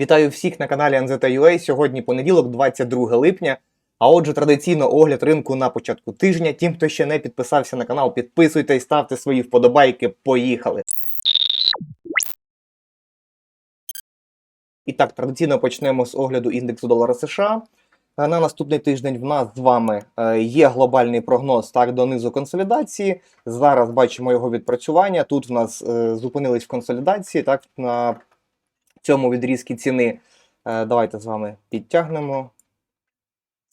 Вітаю всіх на каналі NZUA. Сьогодні понеділок, 22 липня. А отже, традиційно огляд ринку на початку тижня. Тим, хто ще не підписався на канал, підписуйтесь, ставте свої вподобайки. Поїхали! І так, традиційно почнемо з огляду індексу долара США. Е, На наступний тиждень в нас з вами е, є глобальний прогноз так донизу консолідації. Зараз бачимо його відпрацювання. Тут в нас е, зупинились в консолідації, так на цьому відрізку ціни. Е, Давайте з вами підтягнемо.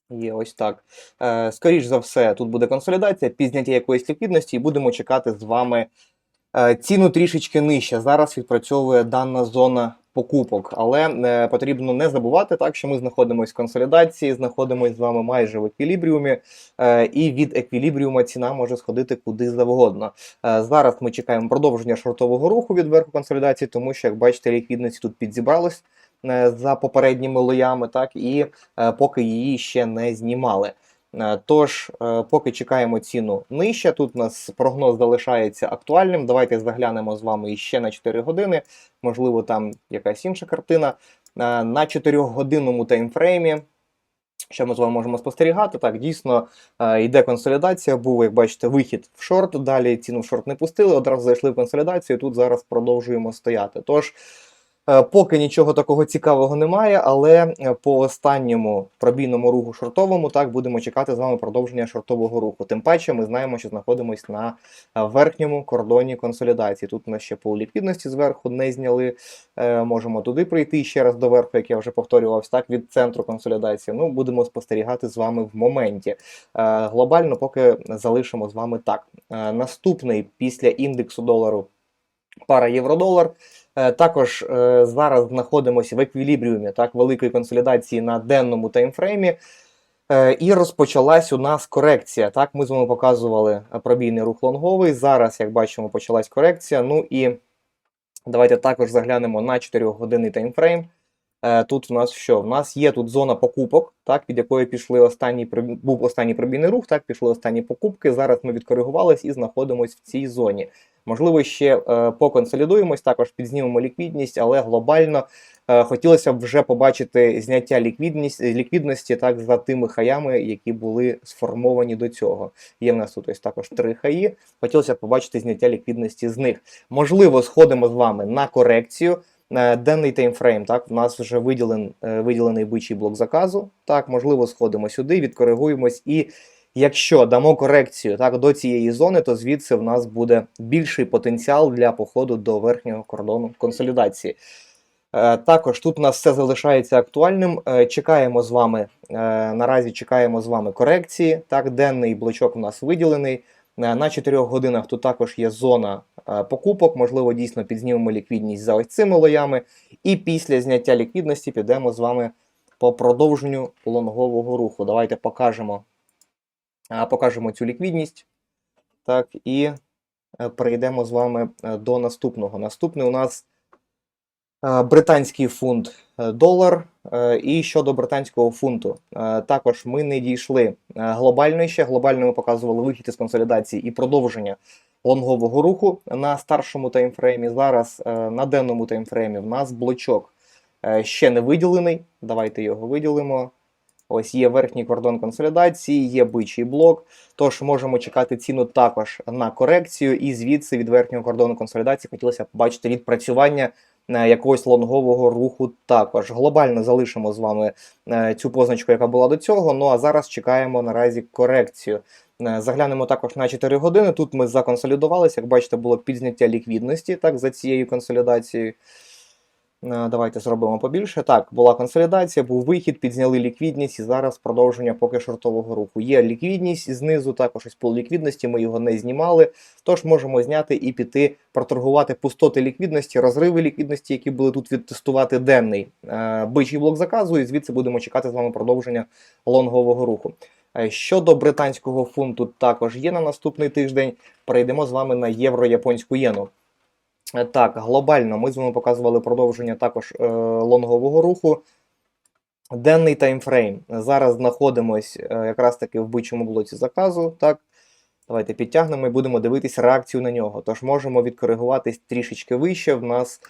Є ось так. Скоріше Скоріш за все, тут буде консолідація, пізняття якоїсь ліквідності, і будемо чекати з вами е, ціну трішечки нижче. Зараз відпрацьовує дана зона покупок. Але е, потрібно не забувати, так, що ми знаходимося в консолідації, знаходимося з вами майже в еквілібріумі, е, і від еквілібріума ціна може сходити куди завгодно. Е, Зараз ми чекаємо продовження шортового руху від верху консолідації, тому що, як бачите, ліквідності тут підзібралось за попередніми лоями, так і поки її ще не знімали. Е, Тож, е, поки чекаємо ціну нижче, тут у нас прогноз залишається актуальним. Давайте заглянемо з вами іще на 4 години. Можливо, там якась інша картина. Е, На 4-годинному таймфреймі що ми з вами можемо спостерігати? Так, дійсно йде консолідація. Був, як бачите, вихід в шорт. Далі ціну в шорт не пустили, одразу зайшли в консолідацію. Тут зараз продовжуємо стояти. Тож, поки нічого такого цікавого немає, але е, по останньому пробійному руху шортовому так будемо чекати з вами продовження шортового руху. Тим паче, ми знаємо, що знаходимося на е, верхньому кордоні консолідації. Тут нас ще пол ліквідності зверху не зняли. Е, Можемо туди прийти ще раз до верху, як я вже повторювався, так від центру консолідації. Ну, будемо спостерігати з вами в моменті. Е, Глобально поки залишимо з вами так. Е, Наступний після індексу долару пара євро-долар. Е, Також е, зараз знаходимося в еквілібріумі так, великої консолідації на денному таймфреймі. Е, І розпочалась у нас корекція. Так, ми з вами показували пробійний рух лонговий. Зараз, як бачимо, почалась корекція. Ну і давайте також заглянемо на 4-годинний таймфрейм. Е, Тут у нас що? У нас є тут зона покупок, так, від якої пішли останні був останній пробійний рух, так, пішли останні покупки. Зараз ми відкоригувались і знаходимося в цій зоні. Можливо, ще е, поконсолідуємось, також підзнімемо ліквідність, але глобально е, хотілося б вже побачити зняття ліквідність, ліквідності так, за тими хаями, які були сформовані до цього. Є в нас тут ось також три хаї. Хотілося б побачити зняття ліквідності з них. Можливо, сходимо з вами на корекцію. Е, Денний таймфрейм, так, в нас вже виділен, е, виділений бичий блок заказу. Так, можливо, сходимо сюди, відкоригуємось. І якщо дамо корекцію так, до цієї зони, то звідси в нас буде більший потенціал для походу до верхнього кордону консолідації. Е, Також тут у нас все залишається актуальним. Чекаємо з вами. Наразі чекаємо з вами корекції. Так, денний блочок у нас виділений. Е, На 4 годинах тут також є зона е, покупок. Можливо, дійсно підзнімемо ліквідність за ось цими лоями. І після зняття ліквідності підемо з вами по продовженню лонгового руху. Давайте покажемо, е, покажемо цю ліквідність. Так, і прийдемо з вами до наступного. Наступний у нас британський фунт е, долар. Е, І щодо британського фунту, е, також ми не дійшли е, глобально ще. Глобально ми показували вихід із консолідації і продовження лонгового руху на старшому таймфреймі. Зараз е, на денному таймфреймі в нас блочок е, ще не виділений. Давайте його виділимо. Ось є верхній кордон консолідації, є бичий блок. Тож можемо чекати ціну також на корекцію, і звідси від верхнього кордону консолідації хотілося б бачити відпрацювання е, якогось лонгового руху також. Глобально залишимо з вами е, цю позначку, яка була до цього. Ну а зараз чекаємо наразі корекцію. Е, Заглянемо також на 4 години. Тут ми законсолідувалися. Як бачите, було підзняття ліквідності так, за цією консолідацією. Е, Давайте зробимо побільше. Так, була консолідація, був вихід, підзняли ліквідність і зараз продовження поки шортового руху. Є ліквідність знизу, також ось пол ліквідності, ми його не знімали. Тож можемо зняти і піти проторгувати пустоти ліквідності, розриви ліквідності, які були тут відтестувати денний е, бичий блок заказу, і звідси будемо чекати з вами продовження лонгового руху. Е, Щодо британського фунту, також є на наступний тиждень. Перейдемо з вами на євро-японську єну. Е, Так, глобально ми з вами показували продовження також е, лонгового руху. Денний таймфрейм. Зараз знаходимось е, якраз таки в бичому блоці заказу. Так, давайте підтягнемо і будемо дивитися реакцію на нього. Тож можемо відкоригуватись трішечки вище. В нас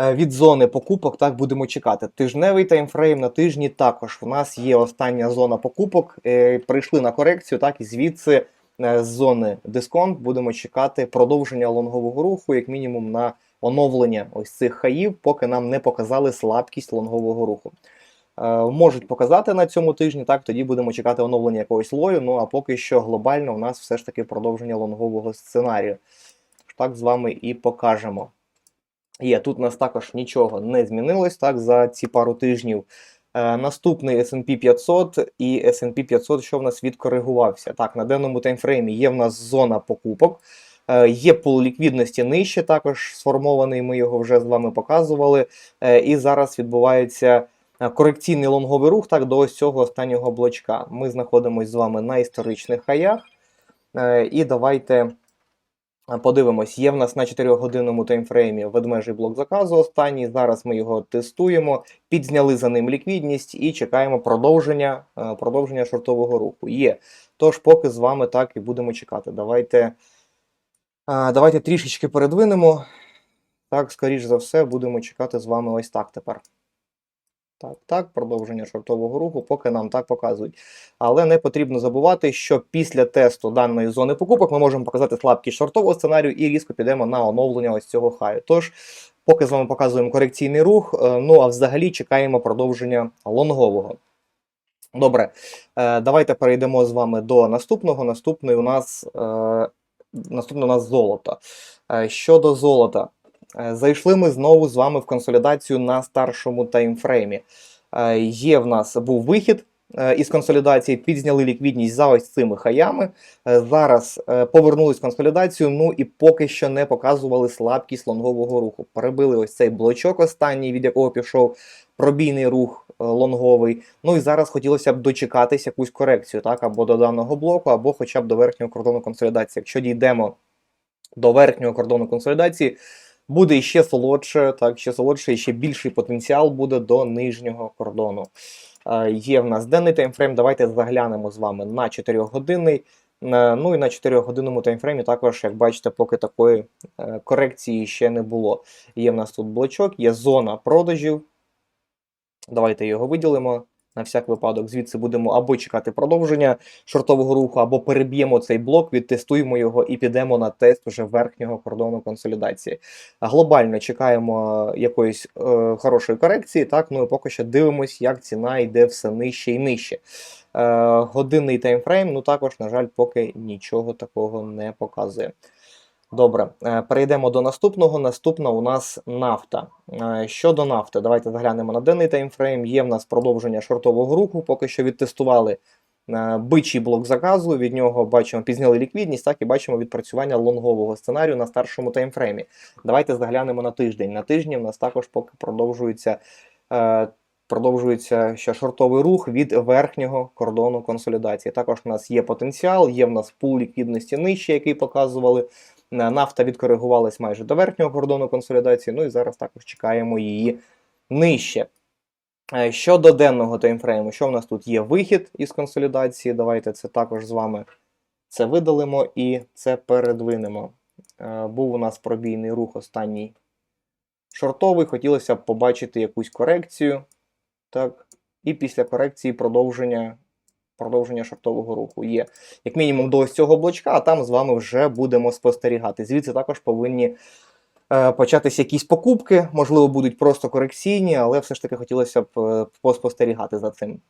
е, від зони покупок, так будемо чекати. Тижневий таймфрейм на тижні також. У нас є остання зона покупок. е, Прийшли на корекцію, так і звідси з зони дисконт будемо чекати продовження лонгового руху, як мінімум на оновлення ось цих хаїв, поки нам не показали слабкість лонгового руху. Е, Можуть показати на цьому тижні, так тоді будемо чекати оновлення якогось лою. Ну а поки що глобально у нас все ж таки продовження лонгового сценарію. Так з вами і покажемо. Є, тут у нас також нічого не змінилось так за ці пару тижнів. Е, наступний S&P 500 і S&P 500, що в нас відкоригувався. Так, на денному таймфреймі є в нас зона покупок. Е, Є пул ліквідності нижче, також сформований, ми його вже з вами показували. Е, І зараз відбувається корекційний лонговий рух так, до ось цього останнього блочка. Ми знаходимося з вами на історичних хаях. І давайте подивимось, є в нас на 4-годинному таймфреймі ведмежий блок заказу останній. Зараз ми його тестуємо, підзняли за ним ліквідність і чекаємо продовження, е, продовження шортового руху. Є. Тож, поки з вами так і будемо чекати. Давайте, е, давайте трішечки передвинемо. Так, скоріш за все, будемо чекати з вами ось так тепер. Так, так, продовження шортового руху, поки нам так показують. Але не потрібно забувати, що після тесту даної зони покупок ми можемо показати слабкість шортового сценарію і різко підемо на оновлення ось цього хаю. Тож, поки з вами показуємо корекційний рух, е, ну а взагалі чекаємо продовження лонгового. Добре, е, давайте перейдемо з вами до наступного. Наступний у нас, е, наступне у нас золото. Щодо золота, Зайшли ми знову з вами в консолідацію на старшому таймфреймі. Е, Є в нас був вихід е, із консолідації, підзняли ліквідність за ось цими хаями. Е, Зараз е, повернулись в консолідацію, ну і поки що не показували слабкість лонгового руху. Перебили ось цей блочок останній, від якого пішов пробійний рух е, лонговий. Ну і зараз хотілося б дочекатись якусь корекцію, так, або до даного блоку, або хоча б до верхнього кордону консолідації. Якщо дійдемо до верхнього кордону консолідації, буде ще солодше, так, ще солодше і ще більший потенціал буде до нижнього кордону. Е, Є в нас денний таймфрейм. Давайте заглянемо з вами на 4 годинний. Е, Ну і на 4 годинному таймфреймі також, як бачите, поки такої е, корекції ще не було. Є в нас тут блочок, є зона продажів. Давайте його виділимо. На всяк випадок, звідси будемо або чекати продовження шортового руху, або переб'ємо цей блок, відтестуємо його і підемо на тест уже верхнього кордону консолідації. Глобально чекаємо якоїсь е, хорошої корекції, так, ну і поки що дивимось, як ціна йде все нижче і нижче. Е, годинний таймфрейм, ну також, на жаль, поки нічого такого не показує. Добре, е, перейдемо до наступного. Наступна у нас нафта. Е, Щодо нафти, давайте заглянемо на денний таймфрейм. Є в нас продовження шортового руху. Поки що відтестували е, бичий блок заказу. Від нього бачимо, пізняли ліквідність, так і бачимо відпрацювання лонгового сценарію на старшому таймфреймі. Давайте заглянемо на тиждень. На тижні в нас також поки продовжується. Продовжується ще шортовий рух від верхнього кордону консолідації. Також у нас є потенціал, є в нас пул ліквідності нижче, який показували. Нафта відкоригувалась майже до верхнього кордону консолідації, ну і зараз також чекаємо її нижче. Е, Щодо денного таймфрейму, що в нас тут є вихід із консолідації? Давайте це також з вами це видалимо і це передвинемо. Е, Був у нас пробійний рух останній шортовий. Хотілося б побачити якусь корекцію. Так. І після корекції продовження продовження шортового руху є як мінімум до ось цього блочка, а там з вами вже будемо спостерігати. Звідси також повинні е, початися якісь покупки, можливо, будуть просто корекційні, але все ж таки хотілося б е, поспостерігати за цим.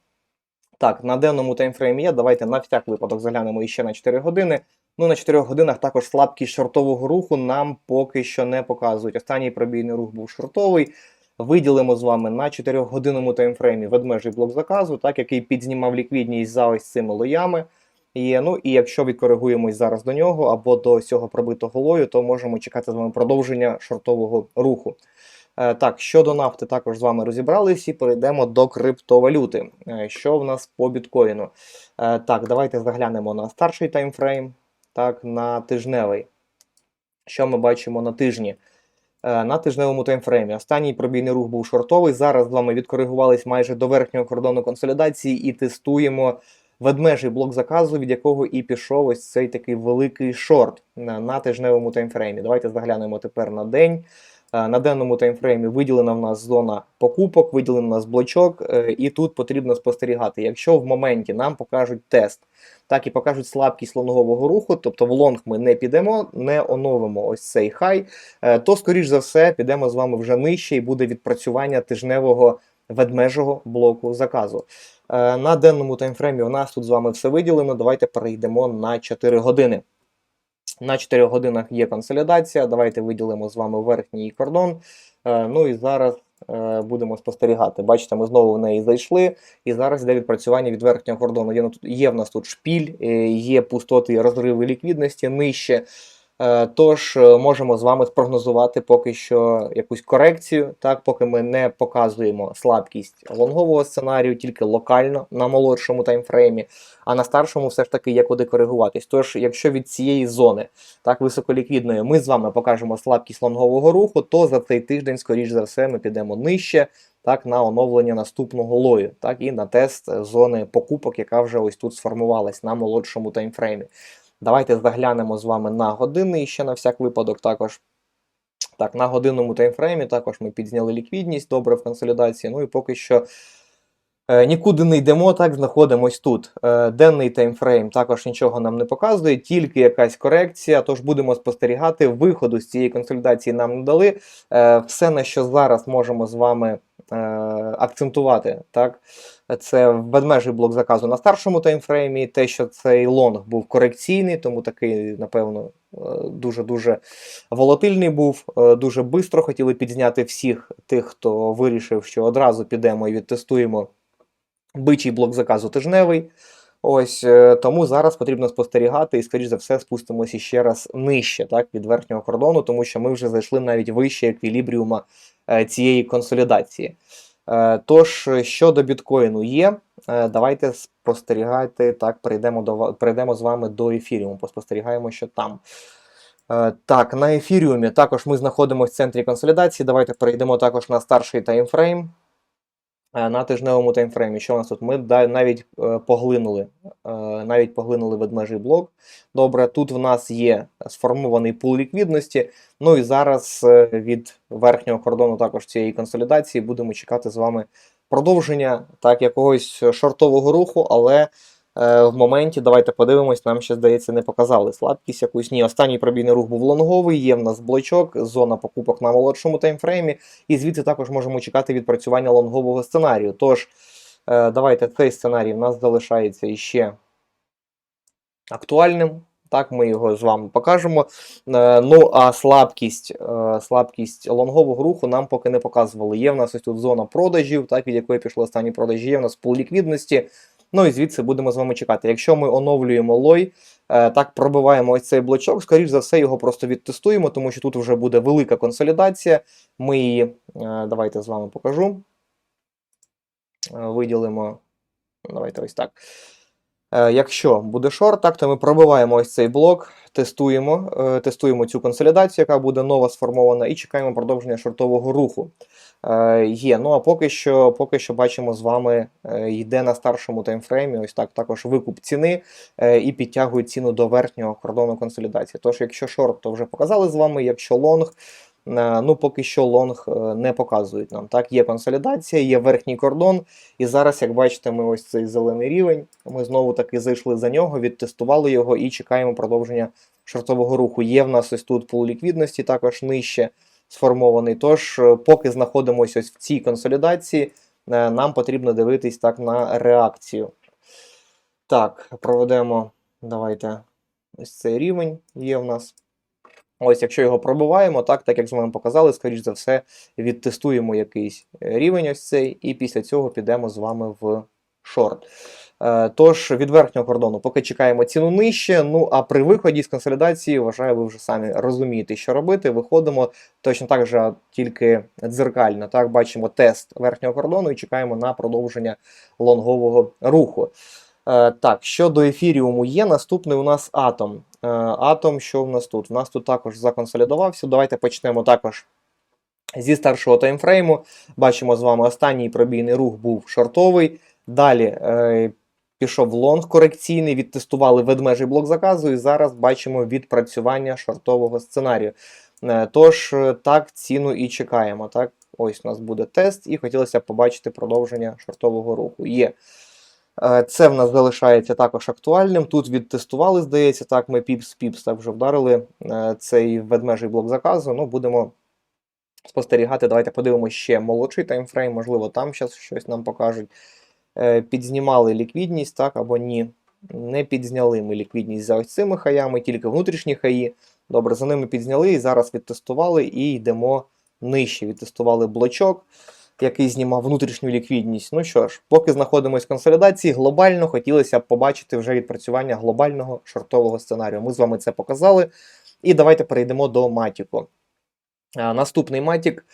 Так, на денному таймфреймі є. Давайте на всяк випадок заглянемо іще на 4 години. Ну, на 4 годинах також слабкість шортового руху нам поки що не показують. Останній пробійний рух був шортовий. Виділимо з вами на 4-годинному таймфреймі ведмежий блок заказу, так, який підзнімав ліквідність за ось цими лоями. Є, ну і якщо відкоригуємось зараз до нього або до цього пробитого лою, то можемо чекати з вами продовження шортового руху. Е, так, щодо нафти, також з вами розібрались і перейдемо до криптовалюти. Е, що в нас по біткоїну? Е, так, давайте заглянемо на старший таймфрейм, так, на тижневий. Що ми бачимо на тижні? Е, на тижневому таймфреймі. Останній пробійний рух був шортовий. Зараз з вами відкоригувались майже до верхнього кордону консолідації і тестуємо ведмежий блок заказу, від якого і пішов ось цей такий великий шорт на, на тижневому таймфреймі. Давайте заглянемо тепер на день. Е, На денному таймфреймі виділена в нас зона покупок, виділений у нас блочок, е, і тут потрібно спостерігати. Якщо в моменті нам покажуть тест, так і покажуть слабкість лонгового руху, тобто в лонг ми не підемо, не оновимо ось цей хай, е, то скоріш за все підемо з вами вже нижче і буде відпрацювання тижневого ведмежого блоку заказу. На денному таймфреймі у нас тут з вами все виділено. Давайте перейдемо на 4 години. На 4 годинах є консолідація. Давайте виділимо з вами верхній кордон. Е, Ну і зараз е, будемо спостерігати. Бачите, ми знову в неї зайшли, і зараз йде відпрацювання від верхнього кордону. Є, на- є в нас тут шпіль, е, є пустоти розриви ліквідності нижче. Е, Тож е, можемо з вами спрогнозувати поки що якусь корекцію, так, поки ми не показуємо слабкість лонгового сценарію, тільки локально на молодшому таймфреймі, а на старшому все ж таки є куди коригуватись. Тож, якщо від цієї зони так високоліквідної ми з вами покажемо слабкість лонгового руху, то за цей тиждень, скоріш за все, ми підемо нижче. Так, на оновлення наступного лою, так і на тест зони покупок, яка вже ось тут сформувалась на молодшому таймфреймі. Давайте заглянемо з вами на години ще на всяк випадок також. Так, на годинному таймфреймі також ми підзняли ліквідність добре в консолідації. Ну і поки що е, нікуди не йдемо, так знаходимось тут. Е, денний таймфрейм також нічого нам не показує, тільки якась корекція. Тож будемо спостерігати. Виходу з цієї консолідації нам не дали. Е, все, на що зараз можемо з вами е, акцентувати, так, це ведмежий блок заказу на старшому таймфреймі, те, що цей лонг був корекційний, тому такий, напевно, е, дуже-дуже волатильний був. е, Дуже швидко хотіли підзняти всіх тих, хто вирішив, що одразу підемо і відтестуємо бичий блок заказу тижневий. Ось е, тому зараз потрібно спостерігати і, скоріш за все, спустимося ще раз нижче, так, від верхнього кордону, тому що ми вже зайшли навіть вище еквілібріума цієї консолідації. Е, Тож, щодо біткоїну є, е, давайте спостерігати. Так, прийдемо до прийдемо з вами до ефіріуму. Поспостерігаємо, що там. Е, Так, на ефіріумі також ми знаходимося в центрі консолідації. Давайте перейдемо також на старший таймфрейм. Е, На тижневому таймфреймі. Що у нас тут? Ми навіть е, поглинули, е, навіть поглинули ведмежий блок. Добре, тут в нас є сформований пул ліквідності. Ну і зараз від верхнього кордону також цієї консолідації будемо чекати з вами продовження так, якогось шортового руху, але в моменті, давайте подивимось, нам ще здається не показали слабкість якусь. Ні, останній пробійний рух був лонговий, є в нас блочок, зона покупок на молодшому таймфреймі, і звідси також можемо чекати відпрацювання лонгового сценарію. Тож, е, давайте цей сценарій в нас залишається іще актуальним. Так, ми його з вами покажемо. Е, Ну, а слабкість, е, слабкість лонгового руху нам поки не показували. Є в нас ось тут зона продажів, так, від якої пішли останні продажі, є в нас пул ліквідності. Ну і звідси будемо з вами чекати. Якщо ми оновлюємо лой, е, так пробиваємо ось цей блочок, скоріш за все, його просто відтестуємо, тому що тут вже буде велика консолідація. Ми її, е, давайте з вами покажу. Е, Виділимо. Давайте ось так. Якщо буде шорт, так, то ми пробиваємо ось цей блок, тестуємо, тестуємо цю консолідацію, яка буде нова сформована, і чекаємо продовження шортового руху. Е, Є. Ну а поки що, поки що бачимо з вами, е, йде на старшому таймфреймі, ось так також викуп ціни е, і підтягує ціну до верхнього кордону консолідації. Тож, якщо шорт, то вже показали з вами, якщо лонг. Ну, поки що лонг не показують нам. Так, є консолідація, є верхній кордон, і зараз, як бачите, ми ось цей зелений рівень. Ми знову таки зайшли за нього, відтестували його і чекаємо продовження шортового руху. Є в нас ось тут пул ліквідності, також нижче сформований. Тож, е, поки знаходимося ось в цій консолідації, е, нам потрібно дивитись так на реакцію. Так, проведемо. Давайте ось цей рівень є в нас. Ось, якщо його пробиваємо, так, так як з вами показали, скоріш за все, відтестуємо якийсь рівень ось цей, і після цього підемо з вами в шорт. Е, Тож від верхнього кордону поки чекаємо ціну нижче. Ну а при виході з консолідації, вважаю, ви вже самі розумієте, що робити. Виходимо точно так же, тільки дзеркально. Так, бачимо тест верхнього кордону і чекаємо на продовження лонгового руху. Е, Так, щодо ефіріуму є, наступний у нас атом. Е, Атом, що в нас тут? У нас тут також законсолідувався. Давайте почнемо також зі старшого таймфрейму. Бачимо з вами останній пробійний рух був шортовий. Далі е, пішов лонг корекційний, відтестували ведмежий блок заказу, і зараз бачимо відпрацювання шортового сценарію. Е, Тож, е, так, ціну і чекаємо. Так, ось у нас буде тест, і хотілося побачити продовження шортового руху. Є. Е, Це в нас залишається також актуальним. Тут відтестували, здається, так, ми піпс-піпс так вже вдарили е, цей ведмежий блок заказу. Ну, будемо спостерігати. Давайте подивимося ще молодший таймфрейм, можливо, там зараз щось нам покажуть. Е, Підзнімали ліквідність, так, або ні. Не підзняли ми ліквідність за ось цими хаями, тільки внутрішні хаї. Добре, за ними підзняли і зараз відтестували і йдемо нижче. Відтестували блочок, який знімав внутрішню ліквідність. Ну що ж, поки знаходимося в консолідації, глобально хотілося б побачити вже відпрацювання глобального шортового сценарію. Ми з вами це показали. І давайте перейдемо до матіку. Е, Наступний матік.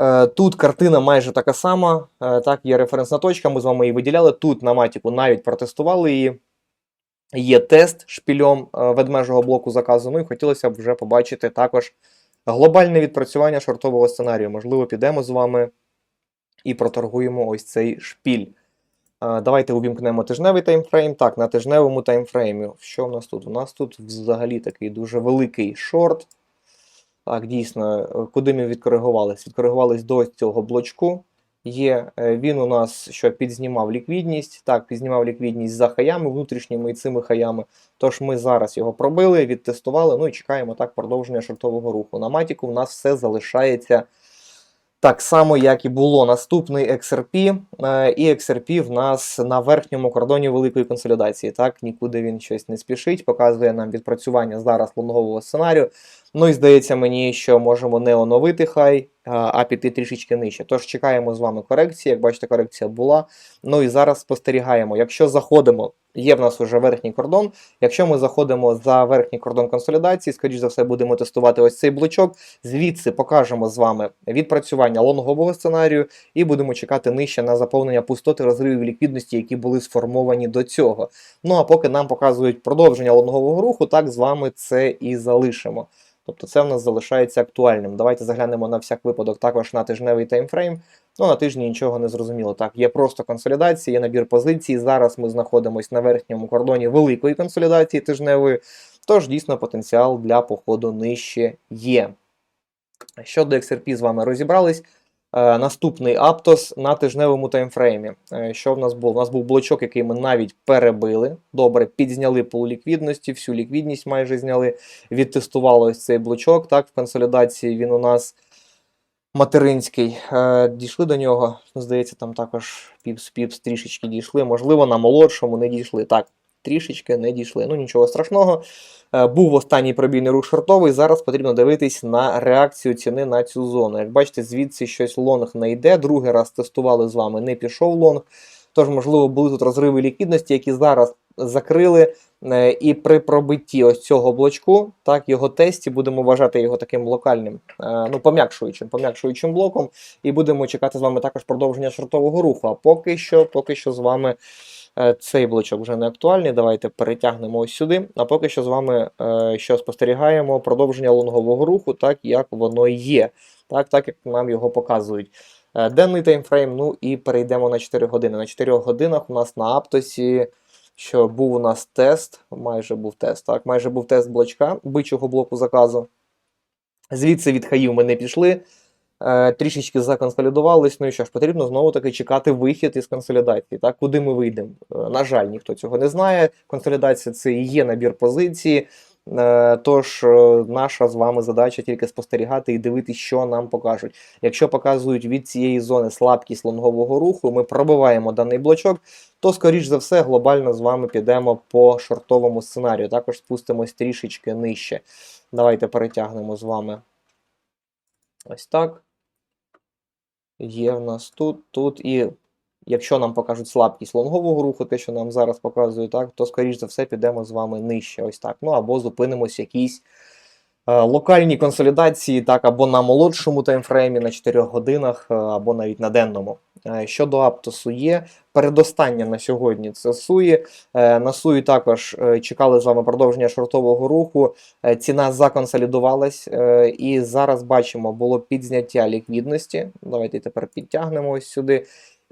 Е, Тут картина майже така сама. Е, Так, є референсна точка, ми з вами її виділяли. Тут на матіку навіть протестували її. Є тест шпільом е, ведмежого блоку заказу. Ну і хотілося б вже побачити також глобальне відпрацювання шортового сценарію. Можливо, підемо з вами і проторгуємо ось цей шпіль. Давайте увімкнемо тижневий таймфрейм. Так, на тижневому таймфреймі. Що в нас тут? У нас тут взагалі такий дуже великий шорт. Так, дійсно, е, куди ми відкоригувались? Відкоригувались до цього блочку. Є, е, він у нас що підзнімав ліквідність. Так, підзнімав ліквідність за хаями, внутрішніми і цими хаями. Тож ми зараз його пробили, відтестували, ну і чекаємо так продовження шортового руху. На матіку у нас все залишається так само, як і було. Наступний XRP. е, І XRP в нас на верхньому кордоні великої консолідації. Так, нікуди він щось не спішить, показує нам відпрацювання зараз лонгового сценарію. Ну і здається мені, що можемо не оновити хай, а- піти трішечки нижче. Тож чекаємо з вами корекції. Як бачите, корекція була. Ну і зараз спостерігаємо. Якщо заходимо, є в нас вже верхній кордон. Якщо ми заходимо за верхній кордон консолідації, скоріш за все, будемо тестувати ось цей блочок. Звідси покажемо з вами відпрацювання лонгового сценарію і будемо чекати нижче на заповнення пустоти розривів ліквідності, які були сформовані до цього. Ну а поки нам показують продовження лонгового руху, так з вами це і залишимо. Тобто це в нас залишається актуальним. Давайте заглянемо на всяк випадок також на тижневий таймфрейм. Ну, на тижні нічого не зрозуміло. Так, є просто консолідація, є набір позицій. Зараз ми знаходимося на верхньому кордоні великої консолідації тижневої, тож дійсно потенціал для походу нижче є. Щодо XRP з вами розібрались. Е, наступний Аптос на тижневому таймфреймі. Е, що в нас був? У нас був блочок, який ми навіть перебили. Добре, підзняли полуліквідності, всю ліквідність майже зняли. Відтестували ось цей блочок. Так, в консолідації він у нас материнський. Е, дійшли до нього. Здається, там також піпс-піпс трішечки дійшли. Можливо, на молодшому не дійшли. Так, трішечки не дійшли. Ну нічого страшного. Е, Був останній пробійний рух шортовий. Зараз потрібно дивитись на реакцію ціни на цю зону. Як бачите, звідси щось лонг не йде. Другий раз тестували з вами, не пішов лонг. Тож, можливо, були тут розриви ліквідності, які зараз закрили. Е, І при пробитті ось цього блочку, так, його тесті, будемо вважати його таким локальним, е, ну, пом'якшуючим, пом'якшуючим блоком. І будемо чекати з вами також продовження шортового руху. А поки що, поки що з вами цей блочок вже не актуальний. Давайте перетягнемо ось сюди. А поки що з вами е, що спостерігаємо продовження лонгового руху, так як воно є, так, так як нам його показують. Е, Денний таймфрейм, ну і перейдемо на 4 години. На 4 годинах у нас на Аптосі, що був у нас тест, майже був тест, так, майже був тест блочка бичого блоку заказу. Звідси від хаїв ми не пішли, е, трішечки законсолідувались. Ну і що ж, потрібно знову таки чекати вихід із консолідації. Так, куди ми вийдемо? Е, на жаль, ніхто цього не знає. Консолідація це і є набір позиції. Е, Тож е, наша з вами задача тільки спостерігати і дивитися, що нам покажуть. Якщо показують від цієї зони слабкість лонгового руху, ми пробиваємо даний блочок, то, скоріш за все, глобально з вами підемо по шортовому сценарію. Також спустимось трішечки нижче. Давайте перетягнемо з вами ось так. Є в нас тут, тут і якщо нам покажуть слабкість лонгового руху, те, що нам зараз показують, так, то, скоріш за все, підемо з вами нижче. Ось так. Ну або зупинимось якісь. Локальні е, локальній консолідації, так, або на молодшому таймфреймі на 4 годинах, е, або навіть на денному. Е, Щодо Аптосу є передостання на сьогодні це Суї. Е, На Суї також е, чекали з вами продовження шортового руху. Ціна законсолідувалась, і зараз бачимо, було підзняття ліквідності. Давайте тепер підтягнемо ось сюди.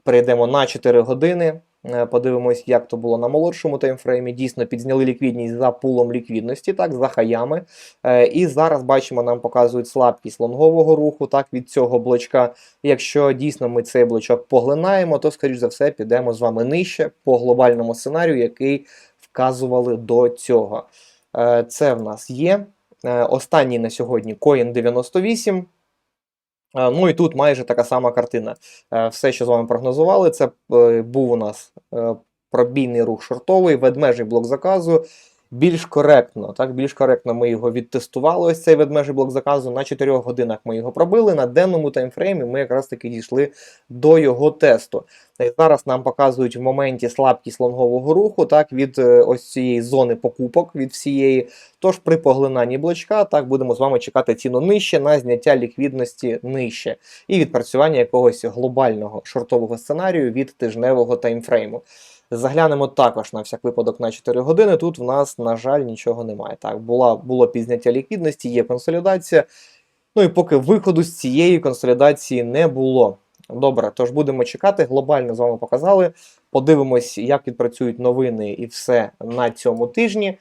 Перейдемо на 4 години. Е, Подивимось, як то було на молодшому таймфреймі. Дійсно, підзняли ліквідність за пулом ліквідності, так, за хаями. Е, І зараз бачимо, нам показують слабкість лонгового руху, так, від цього блочка. Якщо дійсно ми цей блочок поглинаємо, то, скоріш за все, підемо з вами нижче по глобальному сценарію, який вказували до цього. Е, Це в нас є. Останній на сьогодні Coin 98. Е, Ну і тут майже така сама картина. Е, Все, що з вами прогнозували, це е, був у нас пробійний рух шортовий, ведмежий блок заказу. Більш коректно, так, більш коректно ми його відтестували. Ось цей ведмежий блок заказу. На 4 годинах ми його пробили. На денному таймфреймі ми якраз таки дійшли до його тесту. І зараз нам показують в моменті слабкість лонгового руху, так, від е, ось цієї зони покупок, від всієї. Тож при поглинанні блочка, так, будемо з вами чекати ціну нижче на зняття ліквідності нижче і відпрацювання якогось глобального шортового сценарію від тижневого таймфрейму. Заглянемо також на всяк випадок на 4 години. Тут в нас, на жаль, нічого немає. Так, була, було пізняття ліквідності, є консолідація. Ну і поки виходу з цієї консолідації не було. Добре, тож будемо чекати. Глобально з вами показали. Подивимось, як відпрацюють новини і все на цьому тижні.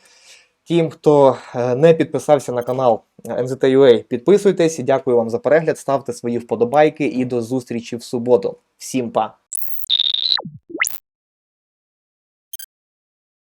Тим, хто е, не підписався на канал NZTA.ua, підписуйтесь. Дякую вам за перегляд, ставте свої вподобайки і до зустрічі в суботу. Всім па!